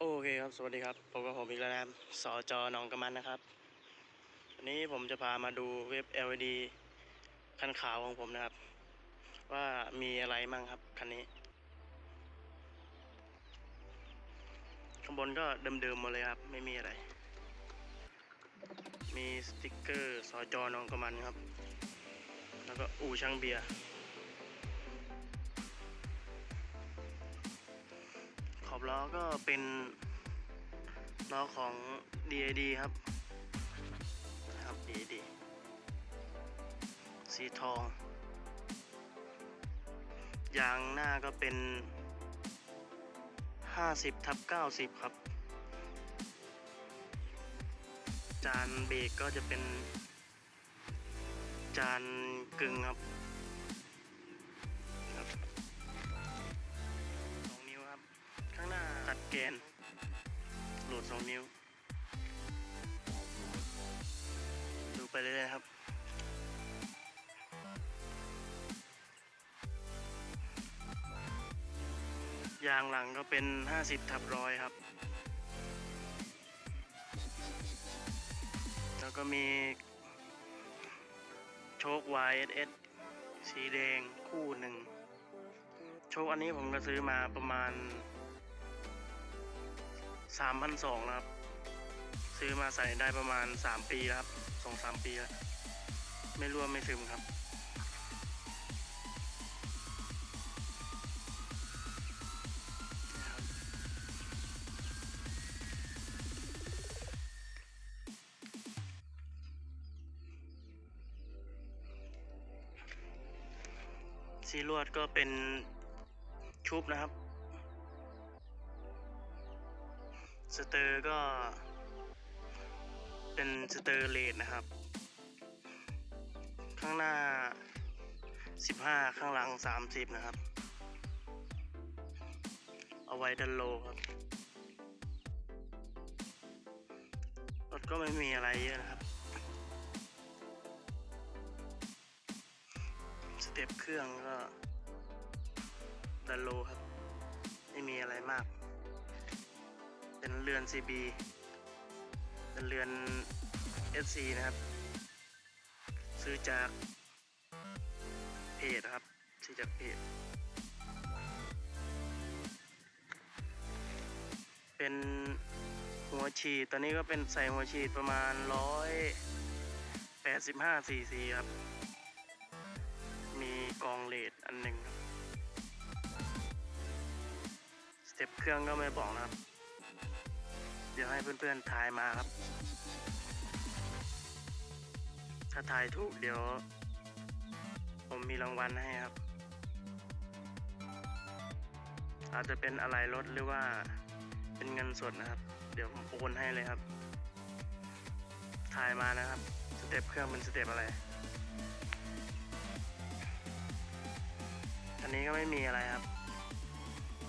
โอเคครับ สวัสดีครับผมกับผมอีกแล้วนะครับสจหนองกระมันนะครับวันนี้ผมจะพามาดูเว็บ LED คันขาวของผมนะครับ ว่ามีอะไรมั่งครับคันนี้ ข้างบนก็เดิมๆหมดเลยครับ ไม่มีอะไร มีสติกเกอร์สจหนองกระมันครับ แล้วก็อู่ช่างเบียร์ อบล้อก็เป็นล้อของ DAD ครับครับ DAD สีทอง ยางหน้าก็เป็น 50ทับ90 ครับ จานเบรกก็จะเป็น จานกึ่งครับ นโหลดสองนิ้ว ดูไปเรื่อยๆครับยางหลังก็เป็น 50ทับร้อยครับ แล้วก็มี โชค YSS สีแดงคู่หนึ่ง โชคอันนี้ผมก็ซื้อมาประมาณ 3,200นะครับ ซื้อมาใส่ได้ประมาณ 3 ปีแล้วครับสองสามปีแล้ว ไม่รั่วไม่ซึมครับนะครับซีลวดก็เป็นชุบนะครับ สเตอร์ก็ เป็นสเตอร์เลดนะครับ ข้างหน้า 15 ข้างหลัง 30 นะครับ เอาไว้ดันโลครับรถก็ไม่มีอะไรเยอะนะครับ สเต็ปเครื่องก็ดันโลครับ ไม่มีอะไรมาก เป็นเรือน CB เป็นเรือน SC นะครับ ซื้อจากเพจนะครับ ซื้อจากเพจ เป็นหัวฉีดตอนนี้ก็เป็นใส่หัวฉีดประมาณร้อยแปดสิบห้าซีซีครับ มีกองเลดอันหนึ่งครับสเต็ปเครื่องก็ไม่บอกนะครับ เดี๋ยวให้เพื่อนๆทายมาครับ ถ้าทายถูกเดี๋ยว ผมมีรางวัลให้ครับ อาจจะเป็นอะไรรถหรือว่าเป็นเงินสดนะครับ เดี๋ยวผมโอนให้เลยครับ ทายมานะครับ สเต็ปเครื่องเป็นสเต็ปอะไรอันนี้ก็ไม่มีอะไรครับ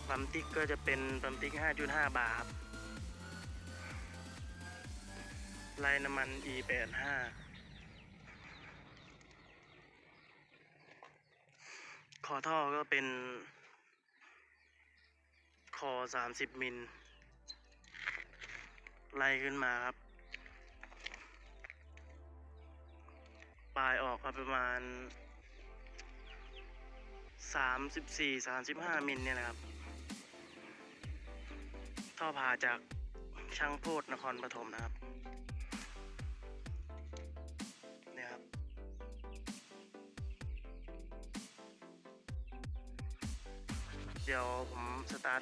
ปั๊มติ๊กก็จะเป็นปั๊มติ๊ก 5.5 บาทครับ ไล่น้ำมัน E85 คอท่อก็เป็น คอ 30 มิล ไล่ขึ้นมาครับ ปลายออกก็ประมาณ 34 35 มิลเนี่ยนะครับ ท่อผ่าจากช่างโพดนครปฐมนะครับ เดี๋ยวผมสตาร์ท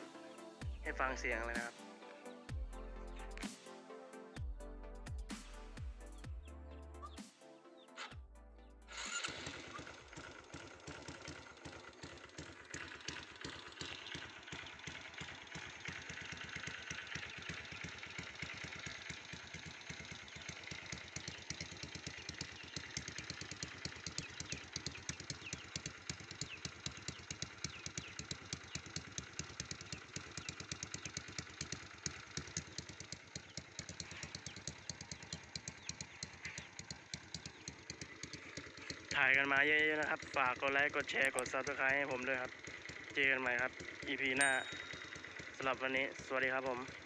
ให้ฟังเสียงเลยนะครับ ถ่ายกันมาเยอะๆนะครับ ฝากกดไลค์ กดแชร์ กด subscribe ให้ผมด้วยครับ เจอกันใหม่ครับ EP หน้าสำหรับวันนี้ สวัสดีครับผม